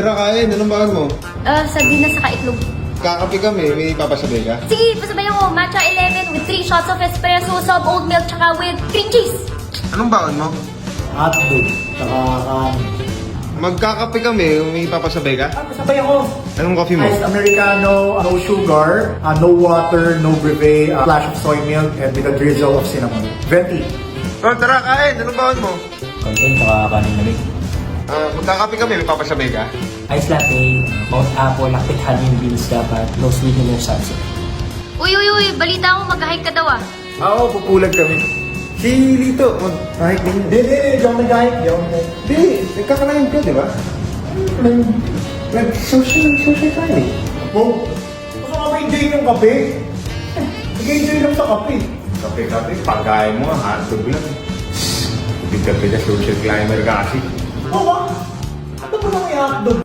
Tira kain, anong baon mo? Ah, sardinas sa itlog. Kakapi kami, may papasabay ka? Sige, pasabay ako. Matcha 11 with 3 shots of espresso, sub oat milk, tsaka with cream cheese. Anong baon mo? Hotdog. Tsaka kanin. Magkakapi kami, may papasabay ka? Ah, sabay ako. Anong coffee mo? Iced Americano, no sugar, uh, no water, no brevet, a flash of soy milk, and with a drizzle of cinnamon. Venti. Oh, tara, kain! Anong baon mo? Content tsaka kanin na rin. Ah, magkakapi kami, may papasabay ka? Ice latte, Mount Apple, lactic honey beans dapat, no sweetener sunset. Uy, uy, uy, balita mo, mag-hike ka daw ah. Oo, pupulag kami. Si Lito, mag-hike din. Hindi, hindi, hindi ako nag-hike. Hindi ako nag-hike. Hindi, nagkakalayan ka, di ba? Nag- Nag-social, social tayo eh. Oh, gusto ka ma-enjoy yung kape? Nag-enjoy lang sa kape. Kape-kape, pagkain mo, hotdog lang. Hindi ka pwede social climber ka kasi. Oo? Ano ba nang i-hotdog?